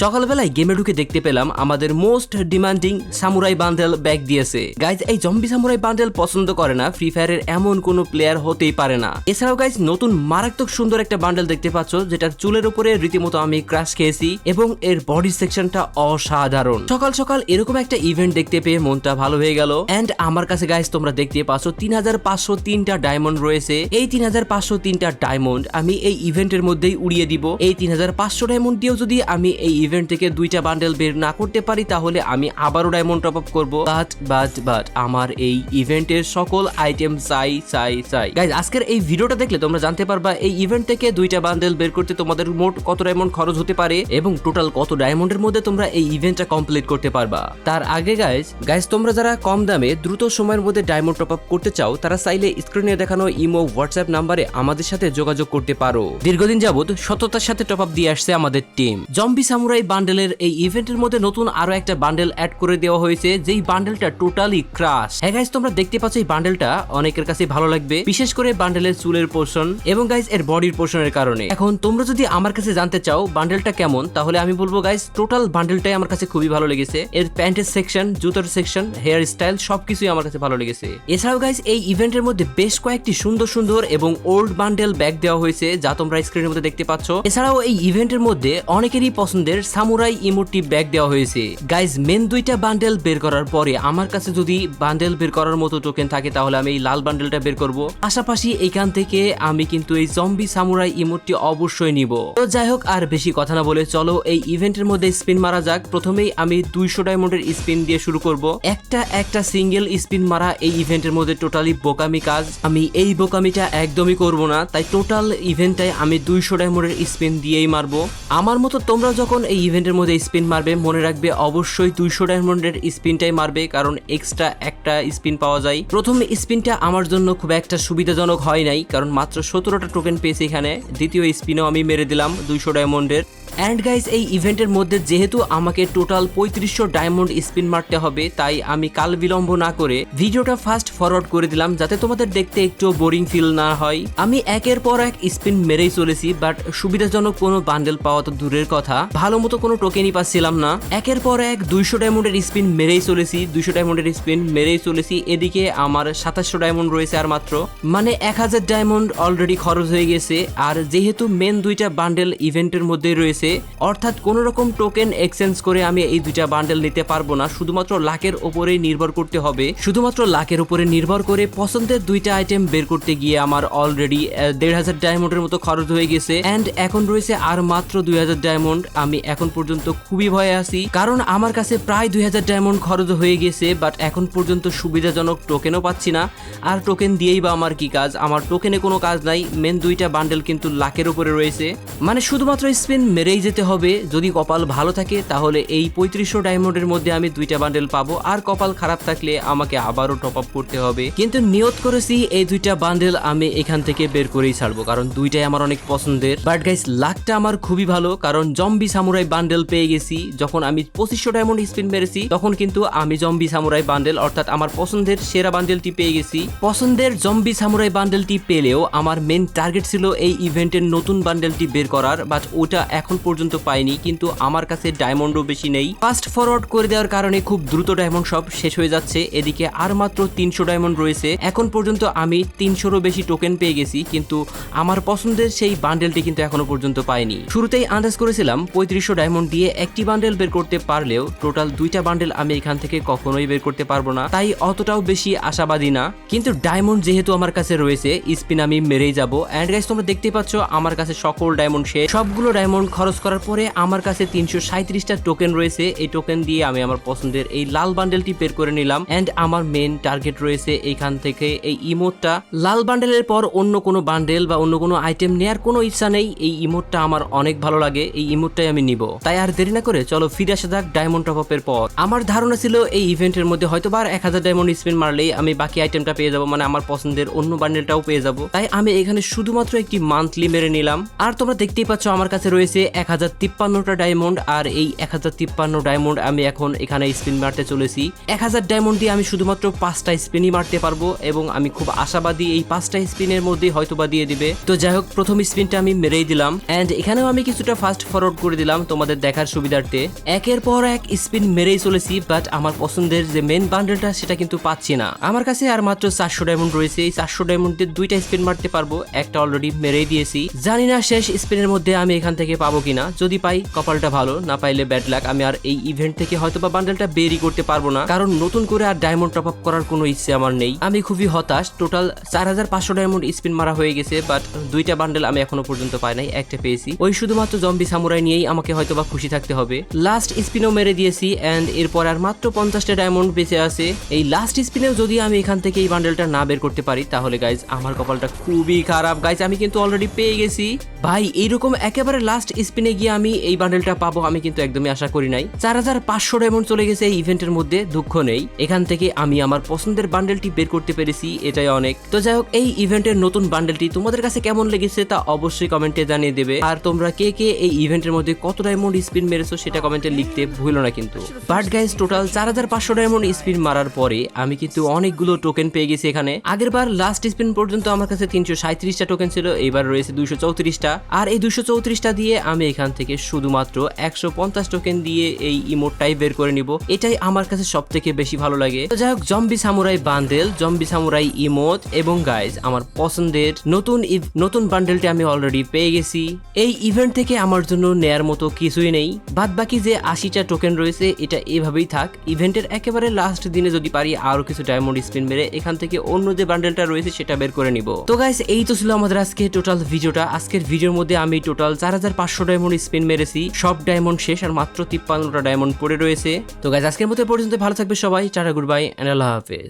সকালবেলায় গেমে ঢুকে দেখতে পেলাম আমাদের most demanding samurai bundle bag দিয়েছে। গাইজ এই জম্বি সামুরাই বান্ডেল পছন্দ করে না ফ্রি ফায়ারের এমন কোনো প্লেয়ার হতেই পারে না। এছাড়াও গাইজ নতুন মারাত্মক সুন্দর একটা বান্ডেল দেখতে পাচ্ছ, যেটার চুলের উপরে রীতিমতো আমি ক্রাশ খেয়েছি এবং এর বডি সেকশনটা অসাধারণ। সকাল সকাল এরকম একটা ইভেন্ট দেখতে পেয়ে মনটা ভালো হয়ে গেল। এন্ড আমার কাছে গাইজ তোমরা দেখতে পাচ্ছ তিন হাজার পাঁচশো তিনটা ডায়মন্ড রয়েছে। এই তিন হাজার পাঁচশো তিনটা ডায়মন্ড আমি এই ইভেন্টের মধ্যেই উড়িয়ে দিব। এই তিন হাজার পাঁচশো ডায়মন্ড দিয়েও যদি আমি এই ইভেন্ট থেকে দুইটা বান্ডেল বের না করতে পারি, তাহলে আমি আবারও ডায়মন্ড টপ আপ করব। বাট বাট বাট আমার এই ইভেন্টের সকল আইটেম চাই চাই চাই। গাইজ আজকের এই ভিডিওটা দেখলে তোমরা জানতে পারবা, এই ইভেন্ট থেকে দুইটা বান্ডেল বের করতে তোমাদের মোট কত ডায়মন্ড খরচ হতে পারে এবং টোটাল কত ডায়মন্ডের মধ্যে তোমরা এই ইভেন্টটা কমপ্লিট করতে পারবা। তার আগে গাইজ গাইজ তোমরা যারা কম দামে দ্রুত সময়ের মধ্যে ডায়মন্ড টপ আপ করতে চাও, তারা চাইলে স্ক্রিনে দেখানো ইমো হোয়াটসঅ্যাপ নাম্বারে আমাদের সাথে যোগাযোগ করতে পারো। দীর্ঘদিন যাবত সততার সাথে টপ আপ দিয়ে আসছে আমাদের টিম জম্বি সামুরাই বান্ডেলের এই ইভেন্টের মধ্যে নতুন আরও একটা বান্ডেল অ্যাড করে দেওয়া হয়েছে, যেই বান্ডেলটা টোটালি ক্রাশ হ্যাঁ গাইজ তোমরা দেখতে পাচ্ছ এই বান্ডেলটা অনেকের কাছে ভালো লাগবে, বিশেষ করে বান্ডেলের চুলের পোর্শন এবং গাইজ এর বডির পোর্শনের কারণে। এখন তোমরা যদি আমার কাছে জানতে চাও বান্ডেলটা কেমন, তাহলে আমি বলব গাইজ টোটাল বান্ডেলটাই আমার কাছে খুবই ভালো লেগেছে। এর প্যান্টের সেকশন জুতোর সেকশন হেয়ার স্টাইল সবকিছুই আমার কাছে ভালো লেগেছে। এছাড়াও গাইজ এই ইভেন্টের মধ্যে বেশ কয়েকটি সুন্দর সুন্দর এবং ওল্ড বান্ডেল ব্যাগ দেওয়া হয়েছে, যা তোমরা স্ক্রিনের মধ্যে দেখতে পাচ্ছ। এছাড়াও এই ইভেন্টের মধ্যে অনেকেরই পছন্দের সামুরাই ইমোটি ব্যাগ দেওয়া হয়েছে। গাইজ মেন দুইটা বান্ডেল বের করার পরে আমার কাছে যদি বান্ডেল বের করার মতো টোকেন থাকে, তাহলে আমি এই লাল বান্ডেলটা বের করব। পাশাপাশি এখান থেকে আমি কিন্তু এই জম্বি সামুরাই ইমোটটি অবশ্যই নিব। তো যাই হোক, আর বেশি কথা না বলে চলো এই ইভেন্টের মধ্যে স্পিন মারা যাক। প্রথমেই আমি দুইশো ডায়মন্ডের স্পিন দিয়ে শুরু করব। একটা একটা সিঙ্গেল স্পিন মারা এই ইভেন্টের মধ্যে টোটালি বোকামি কাজ। আমি এই বোকামিটা একদমই করব না, তাই টোটাল ইভেন্টটাই আমি দুইশো ডায়মন্ডের স্পিন দিয়েই মারবো। আমার মতো তোমরা যখন এই ইভেন্টের মধ্যে স্পিন মারবে, মনে রাখবে অবশ্যই দুইশো ডায়মন্ডের স্পিনটাই মারবে, কারণ এক্সট্রা একটা স্পিন পাওয়া যায়। প্রথম স্পিনটা আমার জন্য খুব একটা সুবিধাজনক হয় নাই, কারণ মাত্র সতেরোটা টোকেন পেয়েছি এখানে। দ্বিতীয় স্পিনও আমি মেরে দিলাম দুইশো ডায়মন্ডের। অ্যান্ড গাইজ এই ইভেন্টের মধ্যে যেহেতু আমাকে টোটাল পঁয়ত্রিশশো ডায়মন্ড স্পিন মারতে হবে, তাই আমি কাল বিলম্ব না করে ভিডিওটা ফাস্ট ফরওয়ার্ড করে দিলাম, যাতে তোমাদের দেখতে একটু বোরিং ফিল না হয়। আমি একের পর এক স্পিন মেরেই চলেছি বাট সুবিধাজনক কোনো বান্ডেল পাওয়া তো দূরের কথা। ভালো মতো কোনো টোকেনই পাচ্ছিলাম না। একের পর এক দুইশো ডায়মন্ডের স্পিন মেরেই চলেছি, দুইশো ডায়মন্ডের স্পিন মেরেই চলেছি, এদিকে আমার সাতাশশো ডায়মন্ড রয়েছে আর মাত্র। মানে এক হাজার ডায়মন্ড অলরেডি খরচ হয়ে গেছে, আর যেহেতু মেন দুইটা বান্ডেল ইভেন্টের মধ্যেই রয়েছে অর্থাৎ কোন রকম টোকেন এক্সচেঞ্জ করে আমি এই দুইটা বান্ডেল নিতে পারব না। শুধুমাত্র লাখের উপরেই নির্ভর করতে হবে। শুধুমাত্র লাখের উপরে নির্ভর করে পছন্দের দুইটা আইটেম বের করতে গিয়ে আমার অলরেডি দেড় হাজার ডায়মন্ডের মতো খরচ হয়ে গেছে। অ্যান্ড এখন রয়েছে আর মাত্র দুই হাজার ডায়মন্ড আমি এখন পর্যন্ত খুবই ভয়ে আছি। কারণ আমার কাছে প্রায় দুই হাজার ডায়মন্ড খরচ হয়ে গেছে বাট এখন পর্যন্ত সুবিধাজনক টোকেনও পাচ্ছি না। আর টোকেন দিয়েই বা আমার কি কাজ? আমার টোকেনে কোনো কাজ নাই। মেন দুইটা বান্ডেল কিন্তু লাখের উপরে রয়েছে। মানে শুধুমাত্র স্পিন মেরেই যেতে হবে। যদি কপাল ভালো থাকে, তাহলে এই পঁয়ত্রিশশো ডায়মন্ডের মধ্যে আমি দুইটা বান্ডেল পাবো। আর কপাল খারাপ থাকলে আমাকে আবারও টপ আপ করতে হবে। কিন্তু নিয়ত করেছি, এই দুইটা বান্ডেল আমি এখান থেকে বের করেই ছাড়বো। কারণ দুইটাই আমার অনেক পছন্দের। বাট গাইস লাকটা আমার খুবই ভালো। কারণ জম্বি সামুরাই বান্ডেল পেয়ে গেছি। যখন আমি পঁচিশশো ডায়মন্ড স্পিন মেরেছি, তখন কিন্তু আমি জম্বি সামুরাই বান্ডেল অর্থাৎ আমার পছন্দের সেরা বান্ডেলটি পেয়ে গেছি। পছন্দের জম্বি সামুরাই বান্ডেলটি পেলেও আমার মেন টার্গেট ছিল এই ইভেন্টের নতুন বান্ডেলটি বের করার। বাট ওটা এখন পর্যন্ত পাইনি, কিন্তু আমার কাছে ডায়মন্ডও বেশি নেই। ফাস্ট ফরওয়ার্ড করে দেওয়ার কারণে খুব দ্রুত ডায়মন্ড সব শেষ হয়ে যাচ্ছে। এদিকে আর মাত্র তিনশো ডায়মন্ড রয়েছে। এখন পর্যন্ত আমি তিনশোরও বেশি টোকেন পেয়ে গেছি, কিন্তু আমার পছন্দের সেই বান্ডেলটি কিন্তু এখনও পর্যন্ত পাইনি। শুরুতেই আন্দাজ করেছিলাম পঁয়ত্রিশশো ডায়মন্ড দিয়ে একটি বান্ডেল বের করতে পারলেও টোটাল দুইটা বান্ডেল আমি এখান থেকে কখনোই বের করতে পারব না। তাই অতটাও বেশি আশাবাদী না। কিন্তু ডায়মন্ড যেহেতু আমার কাছে রয়েছে স্পিন আমি মেরেই যাব। অ্যান্ড গাইস তোমরা দেখতে পাচ্ছ, আমার কাছে সকল ডায়মন্ড শেষ। সবগুলো ডায়মন্ড খরচ করার পরে আমার কাছে তিনশো সাঁত্রিশটা টোকেন রয়েছে। এই টোকেন দিয়ে আমি আমার পছন্দের এই লাল বান্ডেলটি বের করে নিলাম। অ্যান্ড আমার মেন টার্গেট রয়েছে এইখান থেকে এই ইমোটটা লাল বান্ডেলের পর অন্য কোনো বান্ডেল বা অন্য কোনো আইটেম নেয়ার কোনো ইচ্ছা নেই। এই ইমোটটা আমার অনেক ভালো লাগে। এই ইমোটটাই আমি নিব। তাই আর দেরি না করে চলো ফিরে আসা যাক ডায়মন্ড টপ আপের পর। আমার ধারণা ছিল এই ইভেন্টের মধ্যে হয়তো বার এক হাজার ডায়মন্ড স্পিন মারলেই আমি বাকি আইটেমটা পেয়ে যাব। মানে আমার পছন্দের অন্য বান্ডেলটাও পেয়ে যাব। তাই আমি এখানে শুধুমাত্র একটি মান্থলি মেরে নিলাম। আর তোমরা দেখতেই পাচ্ছ আমার কাছে রয়েছে এক হাজার তিপ্পান্নটা ডায়মন্ড আর এই এক হাজার তিপ্পান্ন ডায়মন্ড আমি এখন এখানে স্পিন মারতে চলেছি। এক হাজার ডায়মন্ড দিয়ে আমি শুধুমাত্র পাঁচটা স্পিনই মারতে পারব এবং আমি খুব আশাবাদী এই পাঁচটা স্পিনের মধ্যে হয়তো বা দিয়ে দিবে। তো যাই হোক, প্রথম স্পিনটা আমি মেরেই দিলাম। অ্যান্ড এখানেও আমি কিছুটা ফাস্ট ফরওয়ার্ড করে দিলাম তোমাদের দেখার সুবিধার্থে। একের পর এক স্পিন মেরেই চলেছি বাট আমার পছন্দের যে মেন বান্ডেলটা সেটা কিন্তু পাচ্ছি না। আমার কাছে আর মাত্র চারশো ডায়মন্ড রয়েছে। এই চারশো ডায়মন্ড দিয়ে দুইটা স্পিন মারতে পারব। একটা অলরেডি মেরেই দিয়েছি। জানি না শেষ স্পিনের মধ্যে আমি এখান থেকে পাবো কিনা। যদি পাই, কপালটা ভালো, না পাইলে ব্যাড লাক আমি আর এই ইভেন্ট থেকে হয়তো বা বান্ডেলটা বেরি করতে পারব না। কারণ নতুন করে আর ডায়মন্ড টপ আপ করার কোনো ইচ্ছে আমার নেই। আমি খুবই হতাশ। টোটাল চার হাজার পাঁচশো ডায়মন্ড স্পিন মারা হয়ে গেছে বাট দুইটা বান্ডেল আমি এখনও পর্যন্ত পাই নাই, একটা পেয়েছি। ওই শুধুমাত্র জম্বি সামুরাই নিয়েই আমাকে হয়তো বা খুশি থাকতে হবে। লাস্ট স্পিনও মেরে দিয়েছি অ্যান্ড এরপর আর মাত্র পঞ্চাশটা ডায়মন্ড বেঁচে আছে। এই লাস্ট স্পিনেও যদি আমি এখান থেকে এই বান্ডেলটা না বের করতে পারি, তাহলে গাইজ আমার কপালটা খুবই খারাপ। গাইজ আমি কিন্তু অলরেডি পেয়ে গেছি। ভাই, এইরকম একেবারে লাস্ট স্পিনে গিয়ে আমি এই বান্ডেলটা পাবো আমি কিন্তু একদমই আশা করি নাই। চার হাজার পাঁচশো ডায়মন্ড চলে গেছে এই ইভেন্টের মধ্যে, দুঃখ নেই। এখান থেকে আমি আমার পছন্দের বান্ডেলটি বের করতে পেরেছি, এটাই অনেক। তো যাই হোক, এই ইভেন্টের নতুন বান্ডেলটি তোমাদের কাছে কেমন লেগেছে তা অবশ্যই কমেন্টে জানিয়ে দেবে। আর তোমরা কে কে এই ইভেন্টের মধ্যে কত ডায়মন্ড স্পিন মেরেছো সেটা কমেন্টে লিখতে ভুলো না কিন্তু। বাট গাইজ টোটাল চার হাজার পাঁচশো ডায়মন্ড স্পিন মারার পরে আমি কিন্তু অনেকগুলো টোকেন পেয়ে গেছি এখানে। আগের বার লাস্ট স্পিন পর্যন্ত আমার কাছে তিনশো সাঁত্রিশটা টোকেন ছিল এবার রয়েছে দুইশো চৌত্রিশটা। আর এই দুইশো চৌত্রিশটা দিয়ে আমি এখান থেকে শুধুমাত্র একশো পঞ্চাশ টোকেন দিয়ে এই ইমোটটাই বের করে নিব। এটাই আমার কাছে সব থেকে বেশি ভালো লাগে। তো যাই হোক, zombie samurai bundle zombie samurai emote এবং গাইজ আমার পছন্দের নতুন নতুন বান্ডেলটি আমি অলরেডি পেয়ে গেছি। এই ইভেন্ট থেকে আমার জন্য নেয়ার মতো কিছুই নেই। বাদ বাকি যে আশিটা টোকেন রয়েছে, এটা এভাবেই থাক। ইভেন্টের একেবারে লাস্ট দিনে যদি পারি আরও কিছু ডায়মন্ড স্পিন মেরে এখান থেকে অন্য যে বান্ডেলটা রয়েছে, সেটা বের করে নিব। তো গাইস এই তো ছিল আমাদের আজকে টোটাল ভিডিওটা আজকের ভিডিওর মধ্যে আমি টোটাল চার হাজার পাঁচশো ডায়মন্ড স্পিন মেরেছি। সব ডায়মন্ড শেষ আর মাত্র তিপ্পান্নটা ডায়মন্ড পড়ে রয়েছে। তো গাছ আজকের মতো পর্যন্ত ভালো থাকবে সবাই। টাটা গুড বাই অ্যান্ড আল্লাহ হাফেজ।